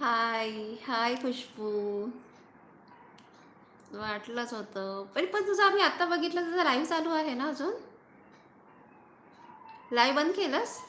हाय हाय खुशबू. वाटलंच होतं. पण पण तुझं आम्ही आत्ता बघितलं तुझं लाईव्ह चालू आहे ना अजून? लाईव्ह बंद केलंस?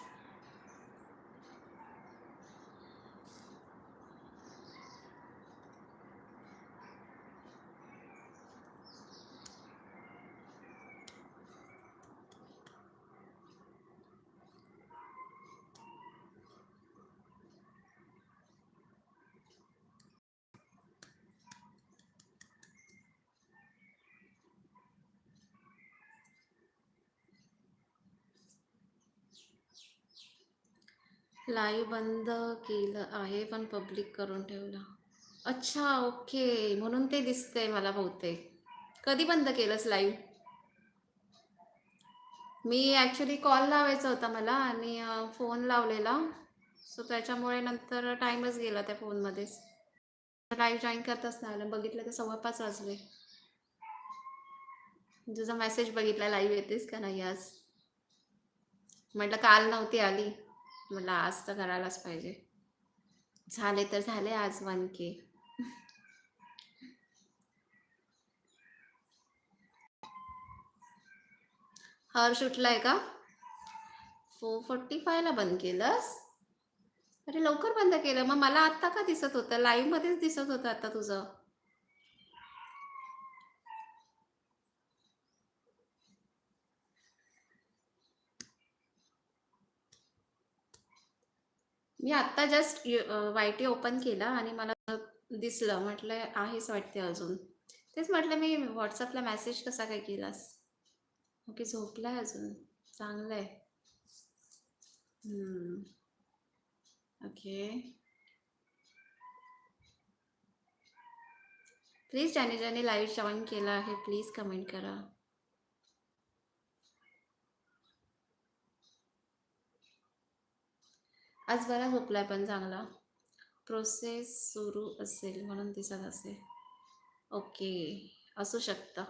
लाईव्ह बंद केलं आहे पण पब्लिक करून ठेवलं. अच्छा ओके. म्हणून ते दिसतंय मला बहुतेक. कधी बंद केलंस लाईव्ह? मी ॲक्च्युली कॉल लावायचा होता मला आणि फोन लावलेला. सो त्याच्यामुळे नंतर टाईमच गेला त्या फोनमध्येच लाईव्ह जॉईन करताच नाही आलं. बघितलं तर सव्वा पाच वाजले. तुझा मेसेज बघितला लाईव्ह येतेस का नाही आज? म्हटलं काल नव्हती आली. म्हटलं आज तर करायलाच पाहिजे. झाले तर झाले आज वन के. हर्ष उठलाय का? फोर फोर्टी फायला बंद केलंस? अरे लवकर बंद केलं. मग मला आत्ता का दिसत होतं? लाईव्ह मध्येच दिसत होतं आता तुझं. मी आत्ता जस्ट वाय टी ओपन केला आणि मला दिसलं. म्हटलं आहेच वाटते अजून. तेच म्हटलं मी व्हॉट्सअपला मेसेज कसा काय केलास? ओके झोपलाय अजून. चांगलं आहे ओके. प्लीज ज्याने ज्याने लाईव्ह जॉईन केला आहे प्लीज कमेंट करा. आज बरा झोपलाय पण चांगला. प्रोसेस सुरू असेल म्हणून दिसत असेल. ओके असू शकतं.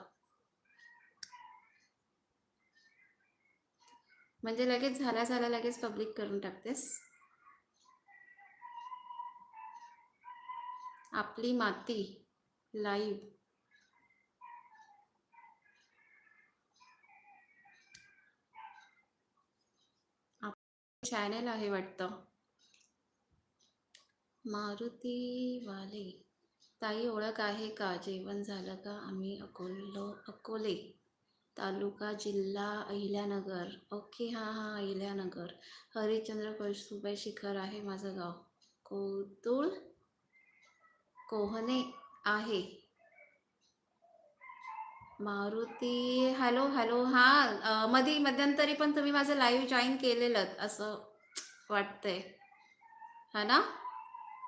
म्हणजे लगेच झाल्या झाल्या लगेच पब्लिक करून टाकतेस? आपली माती लाईव्ह चॅनेल आहे वाटतं. मारुती वाले ताई ओळख आहे का? जेवण झालं का? आम्ही अकोलो अकोले तालुका जिल्हा अहिल्यानगर. ओके हां हां अहिल्यानगर. हरिश्चंद्र कळसुबाई शिखर आहे माझं गाव. कोतुळ कोहने आहे. मारुती हॅलो हॅलो हां मध्ये मधी मध्यंतरी पण तुम्ही माझं लाईव्ह जॉईन केलेलं असं वाटतंय. हा ना?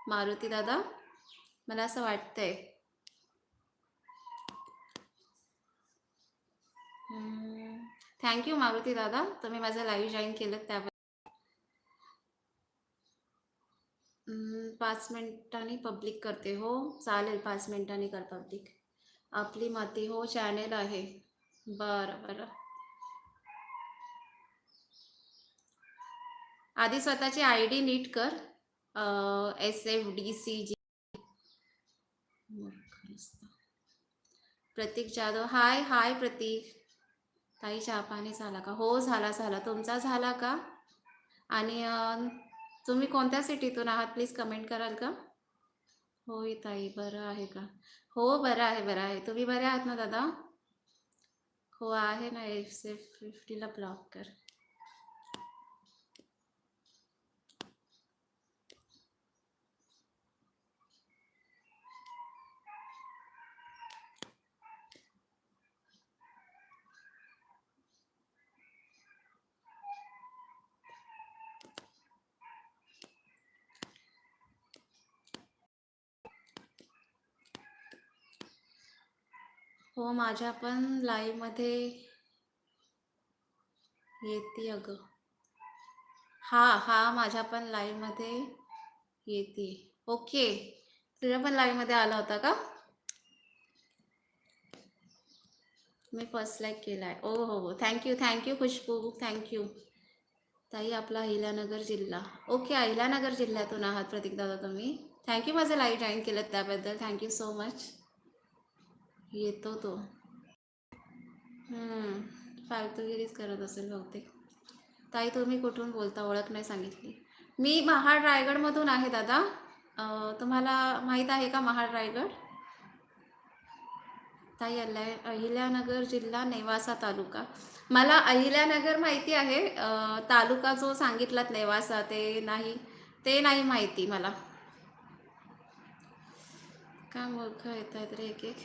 मारुती दादा मला असं वाटतंय. थँक्यू मारुती दादा तुम्ही माझं लाईव्ह जॉईन केलं त्याबद्दल. पाच मिनिटांनी पब्लिक करते हो. चालेल पाच मिनिटांनी कर पब्लिक आपली माती हो चॅनेल आहे. बरं बरं. आधी स्वतःची आय डी नीट कर. S F D C ji. Pratik Jadhav hi hi Pratik. ताई चहा झाला का? हो झाला झाला. तुमचा झाला का? आणि तुम्ही कोणत्या सिटीतून आहात? प्लीज कमेंट कराल का? होय ताई बरं आहे का? हो बरं आहे बरं आहे. तुम्ही बरे आहात ना दादा? हो आहे ना एफ सेफ फिफ्टीला ब्लॉक कर. हो माझ्या पण लाईव्हमध्ये येते अगं. हा हा माझ्या पण लाईव्हमध्ये येते. ओके तुझ्या पण लाईव्हमध्ये आला होता का? मी फर्स्ट लाईक केला आहे ओ हो. हो, हो. Thank you thank you Khushboo. थँक्यू ताई आपला अहिल्यानगर जिल्हा. ओके अहिल्यानगर जिल्ह्यातून आहात प्रतीक दादा तुम्ही थँक्यू माझं लाईव्ह जॉईन केलं त्याबद्दल. थँक्यू सो मच येतो तो. फालतूगिरीच करत असेल बहुतेक. ताई तुम्ही कुठून बोलता? ओळख नाही सांगितली. मी महाड रायगडमधून आहे दादा. तुम्हाला माहीत आहे का महाड रायगड? ताई आलाय अहिल्यानगर जिल्हा नेवासा तालुका. मला अहिल्यानगर माहिती आहे. तालुका जो सांगितलात नेवासा ते नाही ते नाही माहिती मला. काय मूर्ख येत आहेत रे एक एक?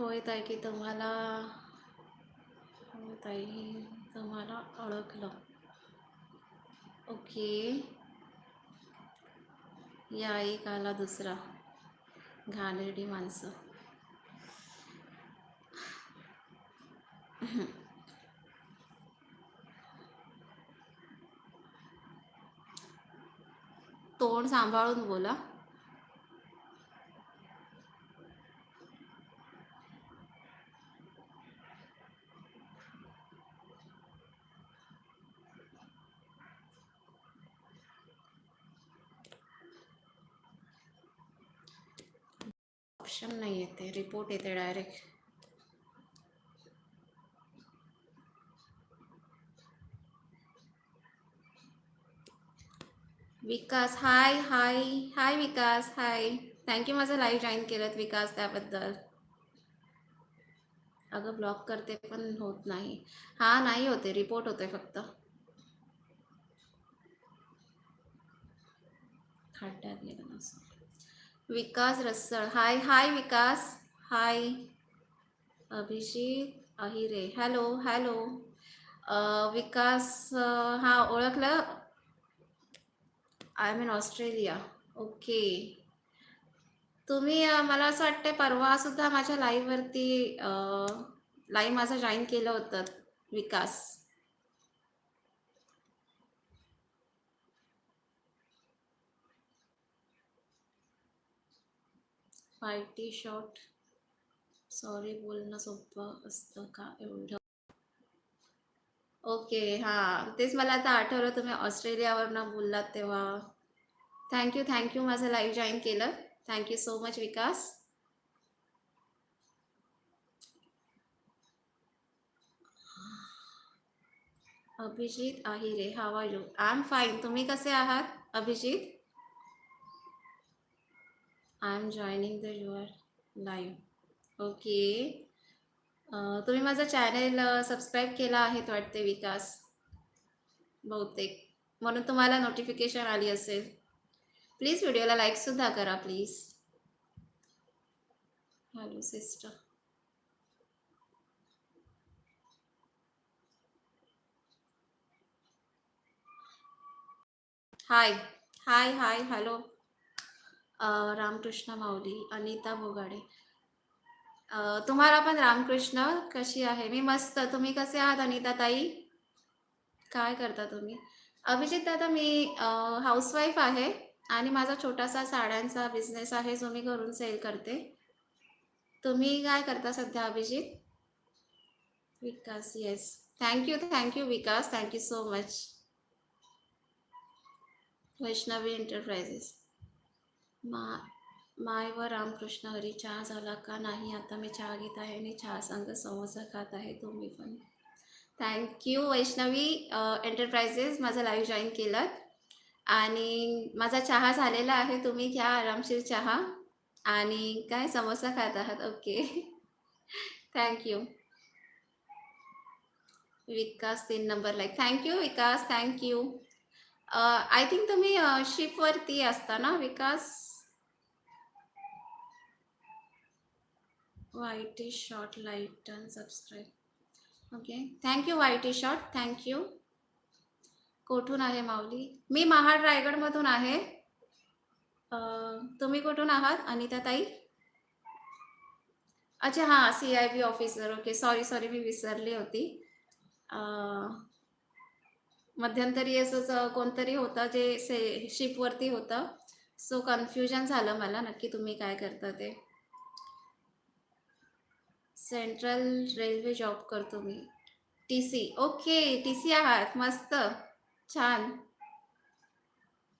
होय ताई की तुम्हाला होय ताई तुम्हाला ओळखलं. ओके. या एक आला दुसरा. घाणेरडी माणसं. तोंड सांभाळून बोला ऑप्शन नाही रिपोर्ट येते direct Vikas hi hi hi Vikas hi thank you माझं लाईव्ह जॉईन केलं विकास त्याबद्दल. अगं ब्लॉक करते पण होत नाही. हा नाही होते रिपोर्ट होते फक्त. खड्ड्यात गेलं Vikas रस्सळ hi hi Vikas. Hi Abhijit Ahire. Hello hello Vikas हा ओळखलं? आय मीन ऑस्ट्रेलिया ओके तुम्ही मला असं वाटतं परवा सुद्धा माझ्या लाईव्हवरती लाईव्ह माझं जॉईन केलं होतं विकास. फायटी शॉट सॉरी बोलणं सोपं असतं का एवढं? ओके हां. तेच मला आता आठवलं तुम्ही ऑस्ट्रेलियावरनं बोललात तेव्हा. थँक्यू थँक्यू माझं लाईव्ह जॉईन केलं. Thank you so much Vikas. Abhijit Ahire how are you I am fine तुम्ही कसे आहात Abhijit? I am joining the your live okay. तुम्ही माझा चॅनेल सबस्क्राईब केला आहे वाटते विकास? बहुतेक. म्हणून तुम्हाला नोटिफिकेशन आली असेल. प्लीज व्हिडिओला लाईकसुद्धा करा please hello sister hi hi hi hello Ramkrishna Mauli Anita Bogade. तुम्हाला पण रामकृष्ण कशी आहे? मी मस्त. तुम्ही कसे आहात अनिता ताई काय करता तुम्ही? अभिजित दादा मी हाऊसवाईफ आहे आणि माझा छोटासा साड्यांचा बिझनेस आहे जो मी घरून सेल करते. तुम्ही काय करता सध्या Abhijit? Vikas yes thank you thank you Vikas. Thank you so much Vaishnavi enterprises मा माय व रामकृष्ण हरी चहा झाला का नाही? आता मी चहा घेत आहे आणि चहा संग समोसा खात आहे तुम्ही पण. थँक्यू वैष्णवी एंटरप्राइजेस माझं लाईव्ह जॉईन केलं. आणि माझा चहा झालेला आहे तुम्ही घ्या आरामशीर चहा. आणि काय समोसा खात आहात? ओके थँक्यू विकास तीन number like thank you Vikas thank you I think तुम्ही शिपवरती असता ना Vikas? Y T short light subscribe. Okay thank you Y T short thank you कुठून आहे माऊली? मी महाड रायगडमधून आहे. तुम्ही कुठून आहात? अनिता ताई अच्छा हां C I B officer okay sorry sorry मी विसरली होती. मध्यंतरी असंच कोणतरी होतं जे से शिपवरती होतं. सो कन्फ्युजन झालं मला. नक्की तुम्ही काय करता ते? सेंट्रल रेल्वे जॉब करतो मी. T C. Okay T C आहात. मस्त. छान.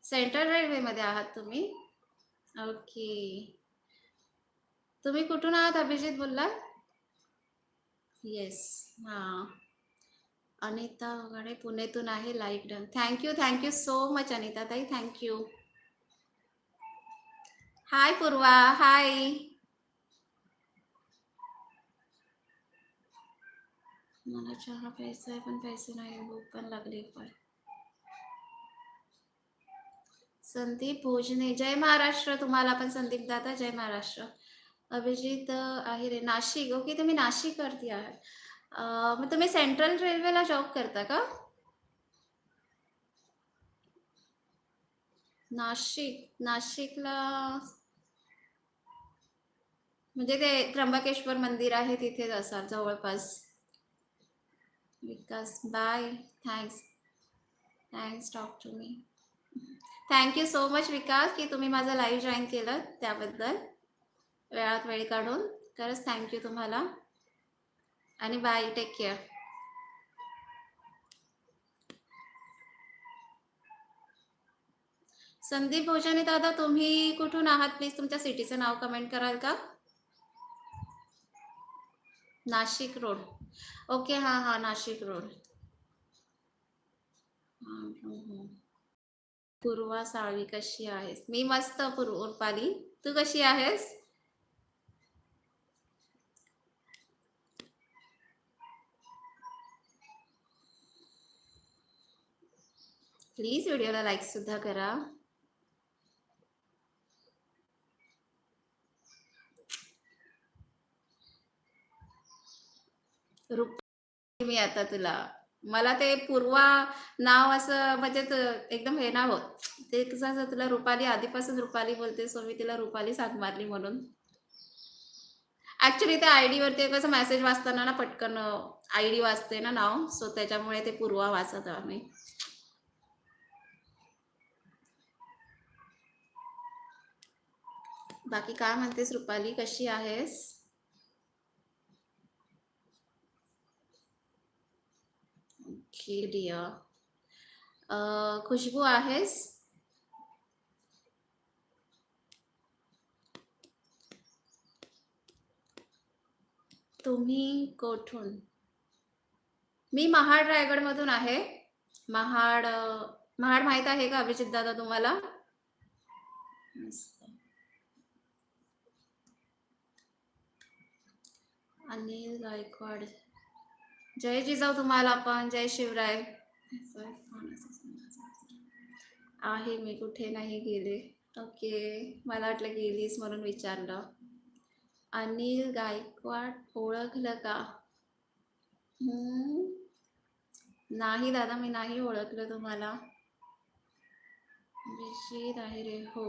सेंट्रल रेल्वेमध्ये आहात तुम्ही? ओके. तुम्ही कुठून आहात अभिजित बोललात येस. हां. अनिता वगैरे पुणेतून आहे like done. Thank you thank you so much Anita ताई थँक्यू हाय पूर्वा. हाय. मला चहा प्यायचा आहे पण पैसे नाही भूक पण लागली पण संदीप भोजने. जय महाराष्ट्र. तुम्हाला पण संदीप दादा जय महाराष्ट्र. अभिजित आहे रे. नाशिक. हो, ओके तुम्ही नाशिक करती आहात मग तुम्ही सेंट्रल रेल्वेला जॉब करता का? नाशिक. नाशिकला म्हणजे ते त्र्यंबकेश्वर मंदिर आहे तिथेच असाल जवळपास. Vikas bye thanks thanks talk to me thank you so much Vikas की तुम्ही माझं लाईव्ह जॉईन केलं त्याबद्दल. वेळात वेळ काढून. खरंच थँक्यू तुम्हाला. आणि bye take care Sandeep Bhojane दादा तुम्ही कुठून आहात? प्लीज तुमच्या सिटीचं नाव कमेंट कराल का? नाशिक रोड. ओके हा हा नाशिक रोड. पूर्वा साळवी कशी आहेस? मी मस्त पूर्वपाली तू कशी आहेस? प्लीज व्हिडिओला लाईक सुद्धा करा. रुपा मी आता तुला. मला ते पूर्वा नाव असं म्हणजे एकदम हे ना होत. ते कसं असं तुला रुपाली आधीपासून रुपाली बोलते सो मी तिला रुपाली साथ मारली म्हणून. ऍक्च्युली त्या आय डी वरती कसं मेसेज वाचताना ना पटकन आय डी वाचते ना नाव. सो त्याच्यामुळे ते पूर्वा वाचत आम्ही. बाकी काय म्हणतेस रुपाली? कशी आहेस? ओके डिअर खुशबू आहेस तुम्ही कोठून मी महाड रायगडमधून आहे महाड महाड माहीत आहे का अभिजित दादा तुम्हाला अनिल गायकवाड जय जिजाऊ तुम्हाला पण जय शिवराय. आहे मी कुठे नाही गेले. ओके मला वाटलं गेलीस म्हणून विचारलं. अनिल गायकवाड ओळखलं का? नाही दादा मी नाही ओळखलं तुम्हाला. विशीत आहे रे हो.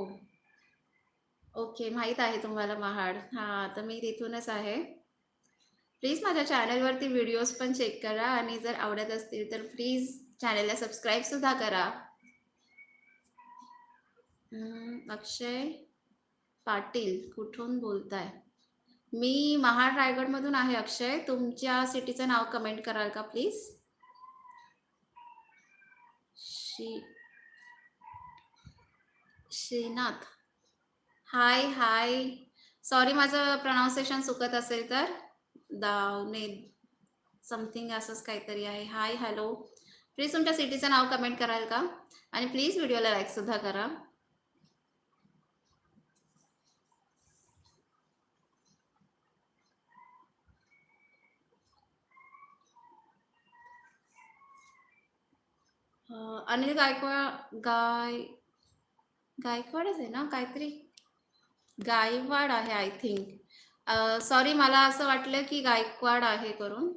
ओके माहीत आहे तुम्हाला महाड. हां तर मी तिथूनच आहे. प्लीज माझ्या चॅनलवरती व्हिडिओज पण चेक करा आणि जर आवडत असतील तर प्लीज चॅनलला सबस्क्राईब सुद्धा करा. अक्षय पाटील कुठून बोलताय? मी महाड रायगडमधून आहे अक्षय. तुमच्या सिटीचं नाव कमेंट कराल का please Shri Shrinath. Hi hi sorry माझं प्रनाऊन्सिएशन चुकत असेल तर. दावणे समथिंग असंच काहीतरी आहे. हाय हॅलो प्लीज तुमच्या सिटीचं नाव कमेंट कराल का? आणि प्लीज व्हिडिओला लाईक सुद्धा करा. अनिल गायकवाड गाय गायकवाडच आहे ना काहीतरी? गायवाड आहे आय थिंक सॉरी मला असं वाटलं की गायकवाड आहे करून.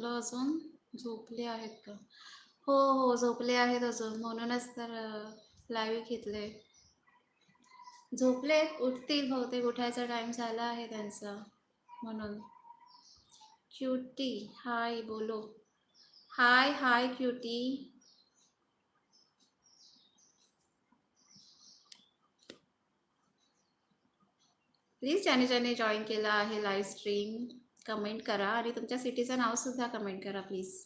मुलं अजून झोपले आहेत का? हो हो झोपले आहेत अजून. म्हणूनच तर लाईव्ह घेतले झोपले उठतील बहुतेक. उठायचा टाइम झाला आहे त्यांचा. म्हणून. क्युटी हाय बोलो. हाय हाय क्युटी प्लीज ज्याने ज्याने जॉईन केला आहे लाईव्ह स्ट्रीम कमेंट करा आणि तुमच्या सिटीचं नावसुद्धा कमेंट करा प्लीज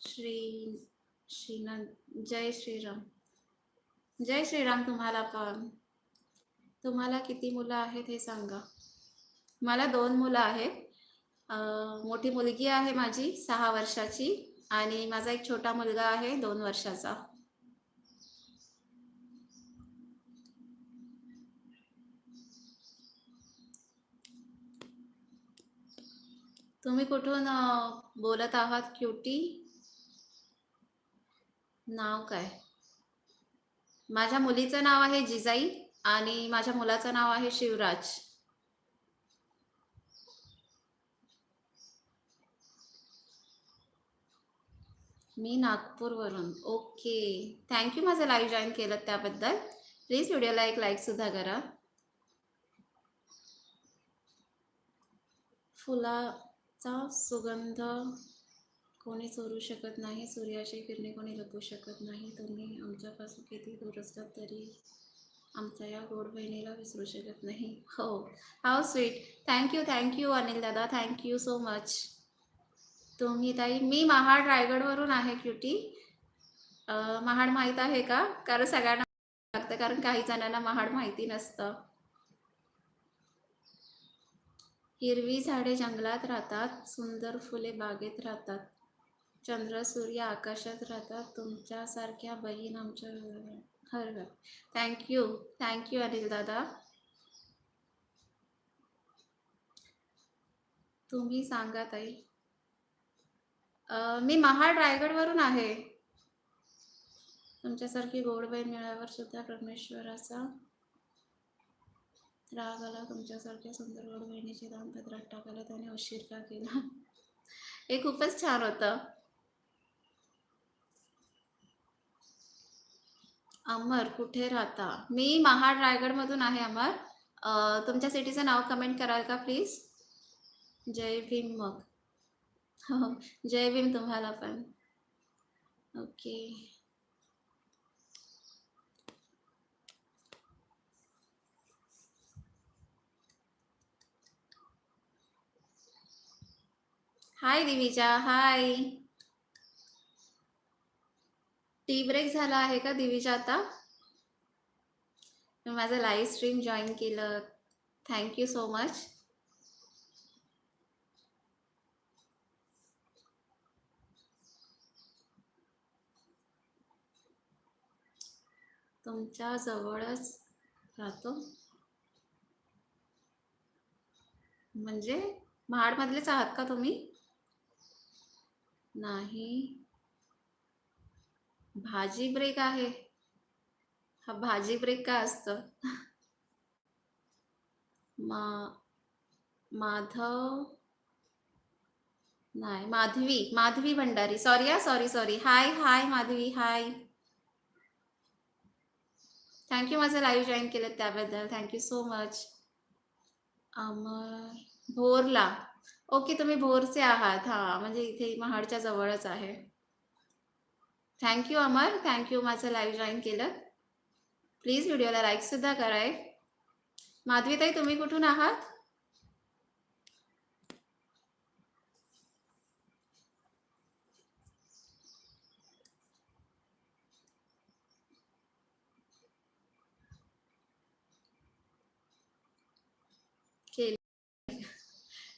श्री श्रीनंद जय श्रीराम. जय श्रीराम तुम्हाला पण. तुम्हाला किती मुलं आहेत हे सांगा. मला दोन मुलं आहेत. मोठी मुलगी आहे माझी सहा वर्षाची आणि माझा एक छोटा मुलगा आहे दोन वर्षाचा. तुम्ही कुठून बोलत आहात क्युटी? नाव काय? माझ्या मुलीचं नाव आहे जिजाई आणि माझ्या मुलाचं नाव आहे शिवराज. मी नागपूरवरून. ओके. थँक्यू माझं लाईव्ह जॉईन केलं त्याबद्दल. प्लीज व्हिडिओला एक लाईक सुद्धा करा. चा सुगंध कोणी चोरू शकत नाही सूर्याची किरणे कोणी लपू शकत नाही. तुम्ही आमच्यापासून किती दूर असतात तरी आमच्या या गोड बहिणीला विसरू शकत नाही. हो. How sweet thank you thank you Anil दादा. थँक्यू सो मच तुम्ही ताई मी महाड रायगडवरून आहे क्युटी महाड माहीत आहे का? कारण सगळ्यांना लागतं कारण काही जणांना महाड माहिती नसतं. हिरवी झाडे जंगलात राहतात सुंदर फुले बागेत राहतात. चंद्र सूर्य आकाशात राहतात. तुमच्यासारख्या बहीण आमच्या हर थँक्यू थँक्यू अनिल दादा. तुम्ही सांगा ताई. मी महाड रायगडवरून आहे. तुमच्यासारखी गोड बहीण मिळाल्यावर सुद्धा परमेश्वराचा राग आला तुमच्यासारख्या सुंदर गोड बहिणीचे दान पत्रात टाकायला त्याने उशीर का केला? हे खूपच छान होतं. अमर कुठे राहता? मी महाड रायगडमधून आहे अमर. तुमच्या सिटीचं नाव कमेंट कराल का प्लीज जय भीम मग. जय भीम तुम्हाला पण. Okay hi Divija hi tea break झाला आहे का दिवीजा आता? मी माझं लाईव्ह स्ट्रीम जॉईन केलं. थँक्यू सो मच तुमच्या जवळच राहतो. म्हणजे महाडमधलेच आहात का तुम्ही? नाही. भाजी ब्रेक आहे. हा भाजी ब्रेक काय असतं? मा माधव नाही माधवी माधवी भंडारी. सॉरी हा sorry sorry hi hi Madhavi hi thank you माझं लाईव्ह जॉईन केलं त्याबद्दल. Thank you so much Amar भोरला. Okay तुम्ही भोरचे आहात. हां म्हणजे इथे महाडच्या जवळच आहे. Thank you Amar thank you माझं लाईव्ह जॉईन केलं. प्लीज व्हिडिओला लाईक सुद्धा कराय माधवीताई तुम्ही कुठून आहात?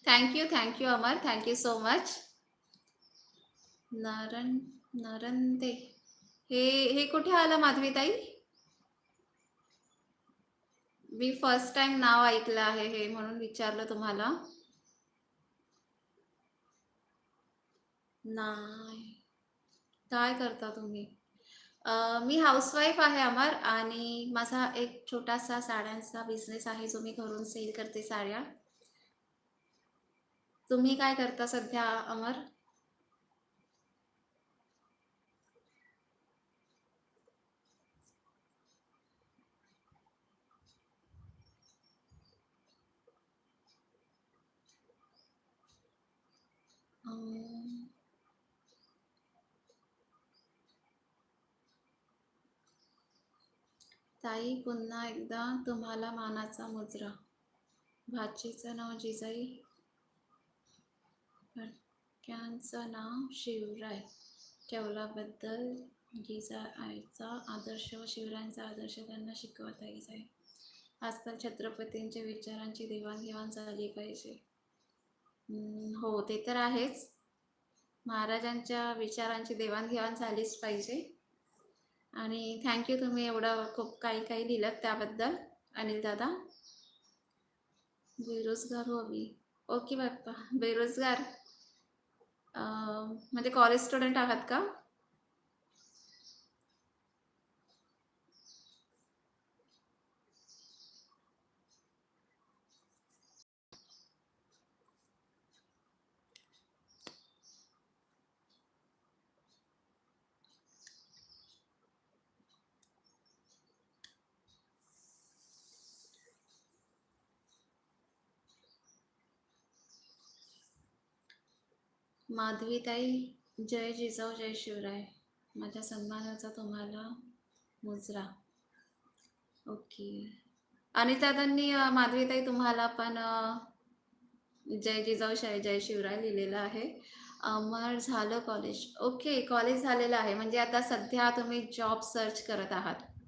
Thank you thank you Amar thank you so much नरन नरंदे हे हे कुठे आलं माधवीताई? मी फर्स्ट टाइम नाव ऐकलं आहे हे म्हणून विचारलं तुम्हाला. नाही काय करता तुम्ही? मी हाऊसवाईफ आहे अमर आणि माझा एक छोटासा साड्यांचा बिझनेस आहे जो मी घरून सेल करते साड्या. तुम्ही काय करता सध्या अमर? ताई पुन्हा एकदा तुम्हाला मानाचा मुजरा. भाचीचं नाव जिजाई. फडक्यांचं नाव शिवराय. ठेवल्याबद्दल आईचा आदर्श व शिवरायांचा आदर्श त्यांना शिकवत आहे आजकाल छत्रपतींच्या विचारांची देवाणघेवाण झाली पाहिजे. हो ते तर आहेच. महाराजांच्या विचारांची देवाणघेवाण झालीच पाहिजे. आणि थँक्यू तुम्ही एवढं खूप काही काही लिहिलं त्याबद्दल अनिल दादा. बेरोजगार हो मी ओके बाप्पा. बेरोजगार म्हणजे कॉलेज स्टुडंट आहात का? माधवीताई, जय जिजाऊ जय शिवराय. माझ्या सन्मानाचा तुम्हाला मुजरा. ओके. आणि अ, माधवीताई तुम्हाला पण जय जिजाऊ शाय जय शिवराय लिहिलेलं आहे. अमर झालं कॉलेज. ओके, कॉलेज झालेलं आहे. म्हणजे आता सध्या तुम्ही जॉब सर्च करत आहात.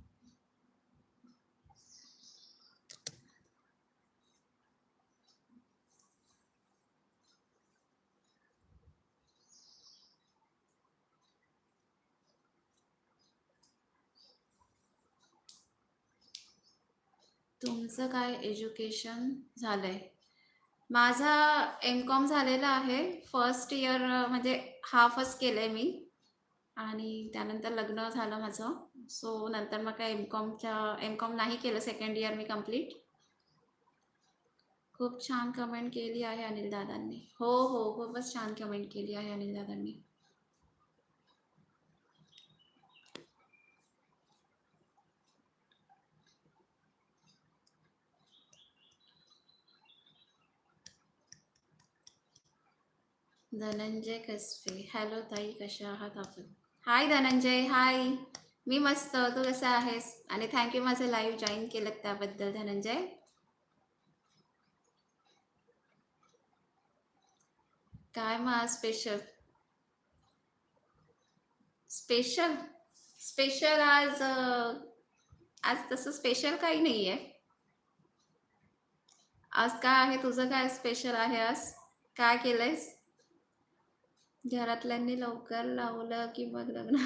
तुमचं काय एज्युकेशन झालं आहे माझा एम-कॉम झालेला आहे. फर्स्ट इयर म्हणजे हाफच केलं आहे मी आणि त्यानंतर लग्न झालं माझं. सो नंतर मग काय एम-कॉमच्या एम-कॉम नाही केलं सेकंड इयर मी कंप्लीट. खूप छान कमेंट केली आहे अनिल दादांनी. हो, हो. खूपच छान कमेंट केली आहे अनिल दादांनी. धनंजय कसबे. हॅलो ताई, कशा आहात आपण? हाय धनंजय, हाय. मी मस्त. तू कसा आहेस? आणि थँक यू माझं लाईव्ह जॉईन केलं त्याबद्दल धनंजय. काय मग स्पेशल? स्पेशल? स्पेशल आज आज तसं स्पेशल काही नाही आहे आज काय आहे? तुझं काय स्पेशल आहे आज? काय केलंयस? घरातल्यांनी लवकर लावलं की मग लग्न.